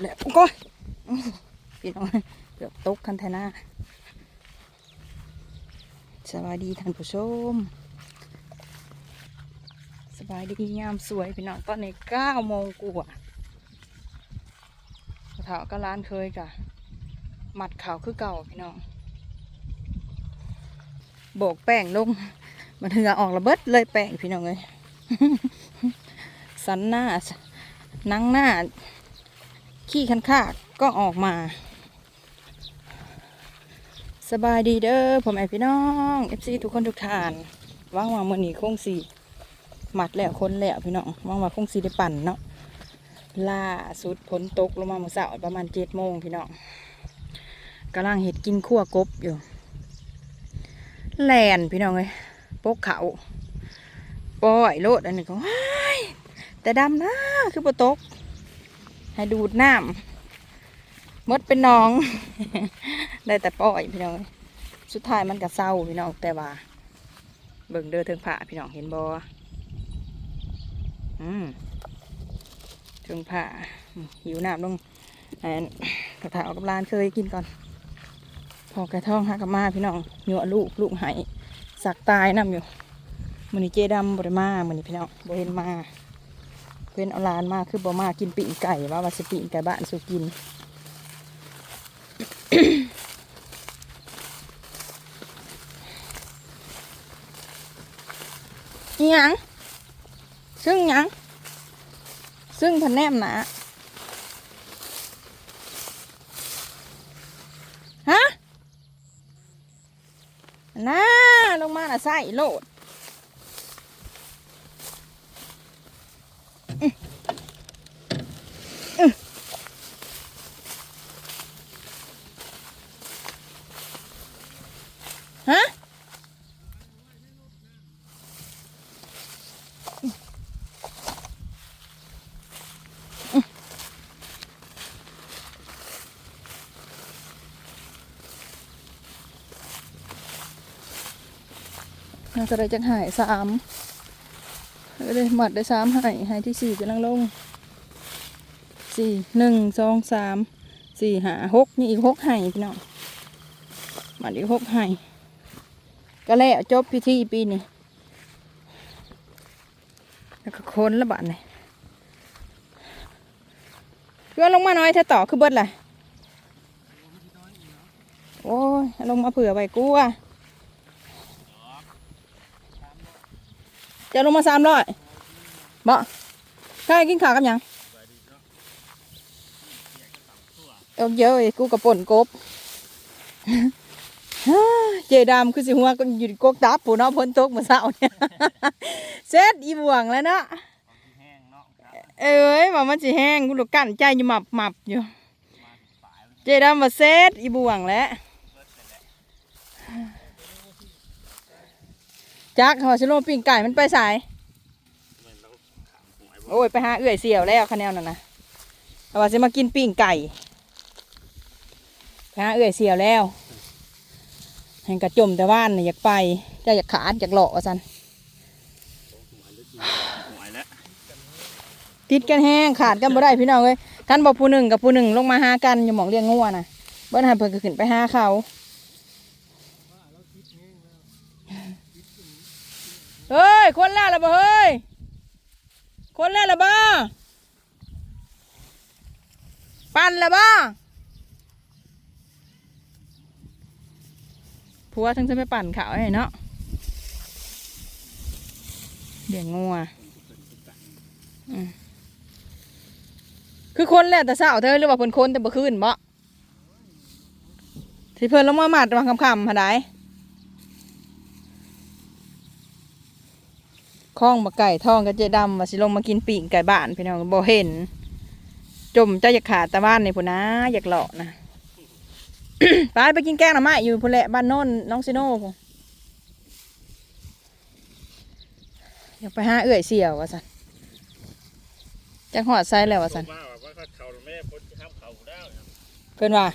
แล้วก็พี่น้องเกือบตกคันแทน่าสบายดีท่านผู้ชม สบายดีงามสวยพี่น้องตอนนี้เก้าโมงกว่าเถาก็ร้านเคยกะหมัดขาวคือเก่าพี่น้องโบกแป้งลงมันเหงืออกระเบิดเลยแป้งพี่น้องเลย สันหน้า นังหน้า ขี้คันคากก็ออกมา สบายดีเด้อผมไอพี่น้องเอฟซีทุกคนทุกท่านว่างวางมือนี้คงสีหมัดแล้วคนแล้วพี่น้องว่างว่าคงสีได้ปั่นเนาะล่าสุดฝนตกลงมาเมื่อเช้าประมาณเจ็ดโมงพี่น้องกำลังเห็ดกินขั้วกบอยู่แลนพี่น้องเลยปกเขาปล่อยโลดอันนี้ก็แต่ดำนะคือปตก ให้ดูดน้ำมดเป็นหน้อง ได้แต่ปล่อยพี่น้อง สุดท้ายมันก็เศร้าพี่น้องแต่ว่า เบิ่งเด้อเทิงผ่าพี่น้องเห็นบ่อืมเทิงผ่าอืมหิวน้ำลงอันกระถาเอากับร้านเคยกินก่อน พอกระท่องหักกบมาพี่น้องหยวลูกลูกไหายสักตายน้ำอยู่มือนี้เจดำบริมามือนี้พี่น้องบเห็นมาเพื่อนเอาลานมาคือบ่มากินปีกไก่ว่าว่าสิปีกไก่บ้านสุกินยังซึ่งยังซึ่งพันแนมหนาฮะน่าลงมาน่ะใส่โลด ฮะ น่าจะได้จังหายสามเออได้หมัดได้สามหายหายที่สี่กำลังลงสี่หนึ่งสองสามสี่หาหกนี่อีกหกหายพี่น้องหมัดอีกหกหายก็แล้วจบพิธีปีนี้แล้วก็ค้นละบาทเลยเพื่อนลงมาน้อยเธอต่อคือเบิดเลยโอ้ยลงมาเผื่อไว้กูอะ จะลงมาสามร้อยบ่ใครกินข้าวกับหยังเอาเยอะเลยกูกับป่นกบเจดามคือสิหัวก็อยู่กกตับปูเนาะพ้นตกมื่อเช้าเนี่ยเสร็จอีบวงแล้วเนาะเอ้ยว่ามันสิแห้งกูหลุกั้นใจอยู่หมับหมับอยู่ เจดามมาเสร็จอีบวงแล้ว จักเขาว่าสิโลปิ้งไก่มันไปสาย โอ้ย ไปหาเอื่อยเสี่ยวแล้วคะแนนนั่นนะแต่ว่าจะมากินปิ้งไก่ไปหาเอื่อยเสี่ยวแล้วแห่งกระจมแต่ว่านน่ะอยากไปเจะอยากขาดอยากหล่อสันหวยแล้วติดกันแห้งขาดกันบ่ได้พี่น้องเอ้ยกันบอกผู้หนึ่งกับผู้หนึ่งลงมาหากันอยู่หมองเลี้ยงงัวน่ะเบิ้ลหันเพิ่นก็ขึ้นไปหาเขา เฮ้ย คนแล้วละบ่เฮ้ย คนแล้วละบ่ปั่นละบ่ผัวทั้งจะไปปั่นเขาให้เนาะเลี้ยงงัวคือคนแหละแต่เช้าเธอหรือว่าเพิ่นคนแต่บ่คืนบ่ที่เพิ่นลงมาหมัดวางคำๆหาได้ คล้องมาไก่ทองกับเจดำว่าสิลงมากินปีกไก่บ้านพี่น้องบ่เห็น จมเจ้าอยากขาดตาบ้านนี่พุ่นนะ อยากหลอกนะไปไปกินแกงหน่อไม้อยู่พุ่นแหละบ้านโน้นน้องซิโน่พุ่นอยากไปหาเอื่อยเสี่ยวว่าสันจังหอดไซแล้วว่าสันว่าว่าเขาเขาแม่พ้นห้ามเขาได้เนี่ยเพิ่นว่า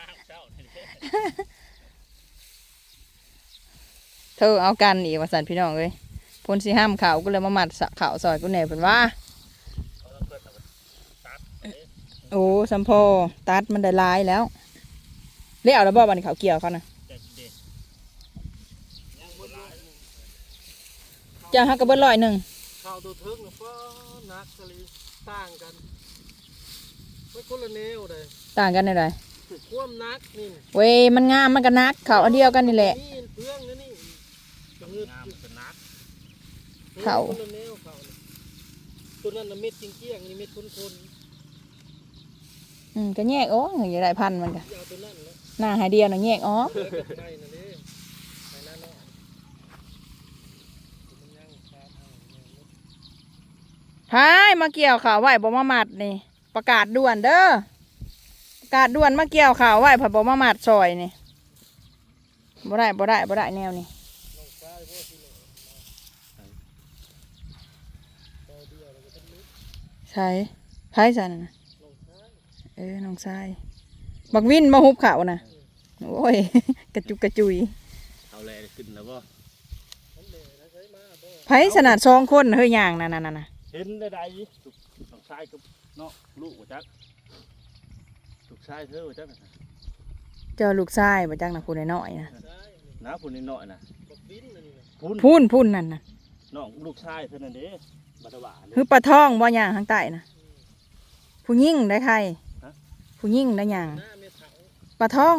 ห้าม เจ้าเนี่ยเธอเอากันอีกว่าสันพี่น้องเอ้ยพ้นสิห้ามเขาก็เลยมามัดสะเขาซอยกูแหน่เพิ่นว่าเขาต้องเปิดตัดโอ้สัมพอตัดมันได้หลายแล้วเลี้ยวแล้วบ่บัดนเขาเกี่ยวเขานะแต่เด็กเจ้าฮักกระเบิดร้อยหนึ่งข้าวตัวเทิงนะฟ้านักกะลีต่างกันไม่คนละแนวเลยต่างกันในไรความนักนี่เว้ยมันงามมันก็นักเขาอันเดียวกันนี่แหละนี่เปลืองนะนี่จะเงือกงามเป็นนักเขาคนละแนวเขาน่ะตัวนั้นน่ะเม็ดจริงเกี้ยงนี่เม็ดคนคนอืมก็แยกโอ้ยอย่าได้พันมันก็ๆยาวตัวนั้นแล้วหน้าหายเดียวน่ะแยกอ๋อเออกับไม้นั่นเองไม้นั่นเนาะมันยังขาดเอาเนี่ยเม็ดพายมาเกี่ยวข่าวไว้บ่มามัดนี่ ประกาศด่วนเด้อประกาศด่วนมาเกี่ยวข่าวไว้ผัดบ่มามัดซอยนี่บ่ได้บ่ได้บ่ได้แนวนี่ น้องชายพ่อที่เหลือต่อเดียวแล้วก็ต้องลุก ใช่พายสันน่ะน้องชายเออน้องชายบักวินมาฮุบข่าวนะโอ้ย กระจุกกระจุยเขาแลขึ้นแล้วบ่นั่นแหละนะใช้มาบ่ไผสนัดสองคนเฮ้ยย่างนั่นนั่นนั่นน่ะเห็นได้ใดลูกชายกับเนาะลูกหัวจักลูกชายเธอหัวจักน่ะเจ้าลูกชายบ่จักนะผู้น้อยๆนะใช่นี่น้าผู้นี้น้อยน่ะบักบินนั่นนี่นะพุ่นพูนพูนนั่นน่ะน้องลูกชายเท่านั้นเด้บัดหวาเลย คือปลาทองบ่ย่างทางใต้นะผู้ยิ่งได้ใครฮะผู้ยิ่งได้ย่างหน้าเมถังปลาทอง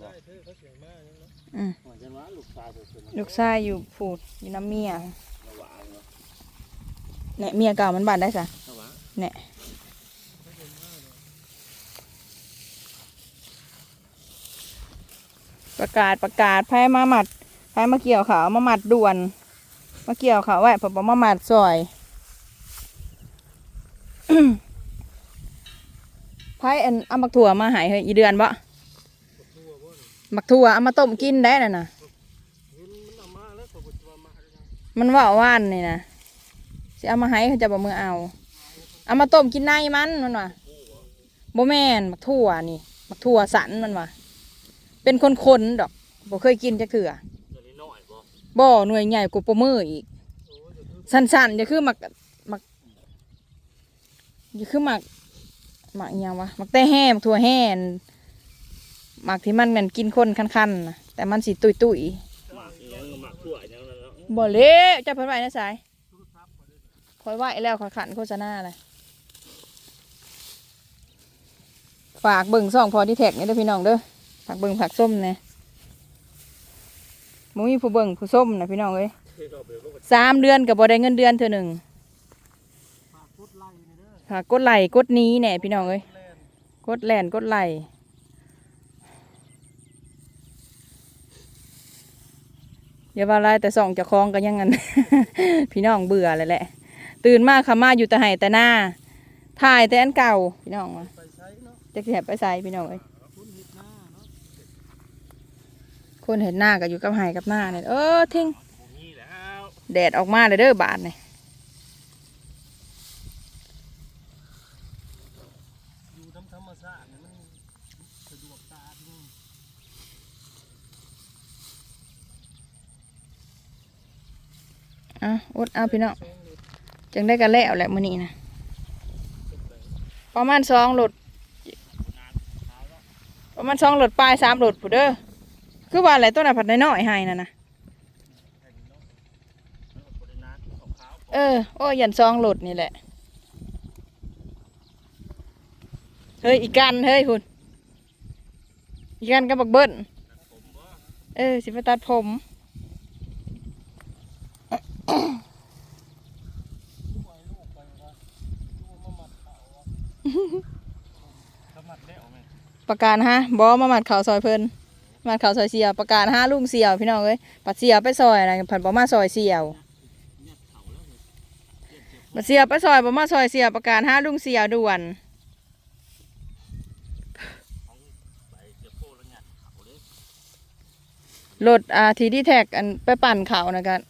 ได้เธอเขาเสียงมากยังเนาะอืมว่าจังว่าลูกชายเธอเป็นลูกชายอยู่ผูดอยู่น้ำเมียระหว่างเนาะเนี่ยเมียเก่ามันบาดได้ซะระหว่างเนี่ยประกาศประกาศไพ่มาหมัดไพ่มาเกี่ยวเขาวมาหมัดด่วน มาเกี่ยวเขาวไว้ผมบอกมาหมัดซอยไพ่อันเอามักถั่วมาหายเฮ้ยอีเดือนบ่มักถั่วเอามาต้มกินได้น่ะนะเห็นมันเอามาแล้วก็บ่จะมามันว่าว่านนี่นะสิเอามาให้เขาจะบอกมือเอา เอามาต้มกินในมันมันว่ะโบแมนมักถั่วนี่มักถั่วสันมันว่ะเป็นคนๆดอกบ่เคยกินจักเถื่อ บ่บ่หน่วยใหญ่กว่าปมืออีกโอ้ยเดี๋ยวคือสั้นๆจะคือหมักหมักจะคือหมักหมักยังวะหมักแต่แห้หมักถั่วแห้นหมักที่มันเหมือนกินคนคันๆนะแต่มันสีตุยตุยบ่เละจะเพิ่นไว้นะสายคอยไหวแล้วคอยขันโฆษณาเลยฝากเบิ่งซ่องพอที่แท็กนี่เด้อพี่น้องเด้อฝากเบิ่งผักส้มเนี่ย มึมีผู้เบิ่งผู้ส้มนะพี่น้องเอ้ยเราเบลก็สามเดือนกับบ่ได้เงินเดือนเธอหนึ่งฝากกดไลค์นี่เด้อฝากกดไลค์กดหนี้แน่พี่น้องเอ้ยแล่นกดแลนกดไลค์อย่าว่าไรแต่ส่องเจะคลองก็ยังงั้น พี่น้องเบื่อเลยแหละ ตื่นมาขามาอยู่แต่ไห้แต่หน้าถ่ายแต่อันเก่าพี่น้องวะไปใช้เนาะจะแถบไปใส่พี่น้องเอ้ย คุณเห็ดหน้าเนาะ คนเห็นหน้าก็อยู่กับไห้กับหน้าเนี่ยเออทิ้งบ่มีแล้วแดดออกมาเลยเด้อบาทเนี่ยอยู่ธรรมธรรมชาติเนี่ยมันสะดวกตาที่นี่อะอดเอาพี่น้องช่วงนี้จึงได้กันแล้วแหละมื้อนี้นะประมาณสองโหลดประมาณสองโหลดปลายสามโหลดผู้เด้อ คือว่าอะไรตัวน่ะผัดน้อยๆให้น่ะนะบ่ได้นานขาวเออ โอ้ยยันซองหลุดนี่แหละ เฮ้ย อีกกัน เฮ้ยคุณ อีกกันกับบักเบิ้ลเออ สิไปตัดผมปล่อยลูกไปว่าดูมาหมัดเขาอะๆสมัครแล้วแม่ประกาศฮะบอมามัดข่าวซอยเพิ่น มัดข่าซอยเสียวประกาศฮะลุงเสียวพี่น้องเอ้ยปัดเสียวไปซอยอะไรผัดบอมาซอยเสียวปัดเสียวไปซอยบอมาซอยเสียวประกาศฮะลุงเสียวด่วนรถอาทีดีแท็กอันไปปั่นเขานะกัน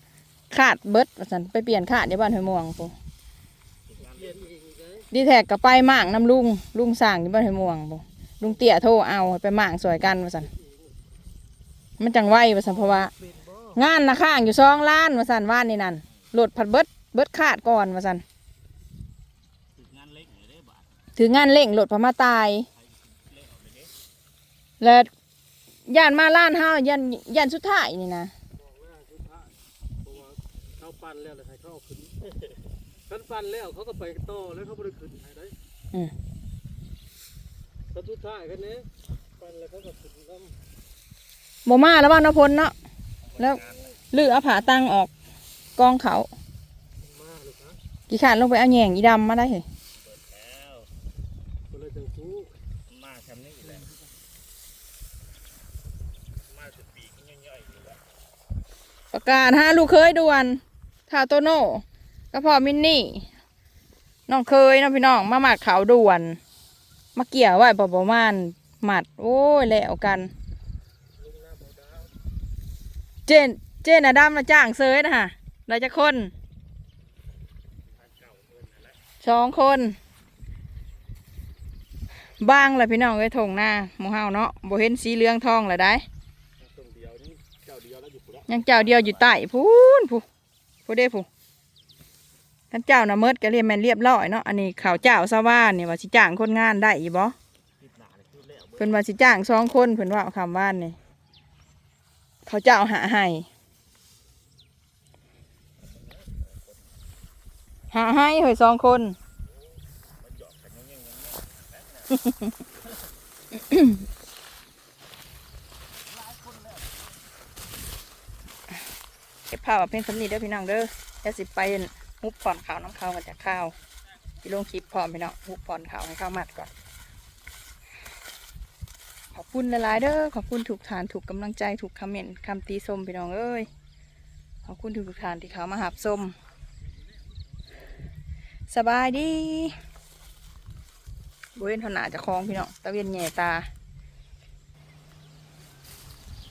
ขาดเบิดว่าสันไปเปลี่ยนขาดเดี๋ยวบ้านห้วยม่วงปูดีแท็กกับไปหม่างน้ำลุงลุงสั่งที่บ้านห้วยม่วงปูลุงเตี่ยโทรเอาไปหม่างสวยกันสัน มันจังไวว่าสันเพราะว่าเป็นบ่งานนะข้างอยู่สองล้านว่าสันว่านนี่นั่นรถผัดเบิดเบิดขาดก่อนว่าสันฝึกงานเล็กเลยถืองานเล่งโหลดพม่าตาย แล้วย่านมาล้านห้าย่านย่านสุดท้ายนี่นะบอกแล้วสุดท้ายเพราะว่าเขาปั่นแล้วเลยให้เขาเอาขึ้นคันปั่นแล้วเขาก็ไปต่อแล้วเขาบ่ได้ขึ้นให้ได้อืมคันสุดท้ายกันนี้ปั่นแล้วเขาก็ขึ้นน้ โมมาแล้วบ้างนพลเนาะแล้วลือเอาผาตังออกกองเขาำมาลูกนะกี่ขานลงไปเอาแหย่งอีดำมาได้เหรอแล้วก็เลยจังสู้มาทำนี่แหละมาจะปีกย่อยๆอยู่แล้วประกาศหาลูกเคยด่วนท่าโตโน่ก็พอมินนี่น้องเคยน้องพี่น้องมาหมัดเขาด่วน มาเกี่ยวไว้ประมาณหมัด โอ้ยแล้วกัน ลุงหน้าบ่ดาว เจนเจนอะดำมาจ้างเซยนะฮะเราจะคนสองคน บ้างเลยพี่น้องเอ้ทงหน้าหมูเฮาเนาะโบเห็นสีเหลืองทองเลยได้ตรงเดียวนี่เจ้าเดียวแล้วอยู่ปุ๊บยังเจ้าเดียวอยู่ใต้พูนผู้ผู้เด้ผู้ท่านเจ้าน่ะเมิดก็เรียนแมนเรียบร้อยเนาะอันนี้ข่าวเจ้าซะว่าเนี่ยว่าสิจ้างคนงานได้อีบ่คิดหนาเลยคิดแล้วเพิ่นว่าสิจ้างสองคนเพิ่นว่าคำว่านนี่ เขาเจ้าหาให้หาให้เฮ้ยสองคนเก็บผ้าวเอาเป็นสำนีเด้อพี่น้องเด้อแล้วสิไปฮุบผ่อนขาวน้ำข้าวมาจากข้าวที่ลงคลิปพร้อมพี่น้องฮุบผ่อนขาวให้ข้าวมัดก่อน ขอบคุณหลายๆเด้อขอบคุณถูกฐานถูกกำลังใจถูกคอมเมนต์คำตีส้มพี่น้องเอ้ยขอบคุณทุกฐานที่เขามาหับส้มสบายดีบริเวณถนาจะคลองพี่น้องตะเวียนแง่ตา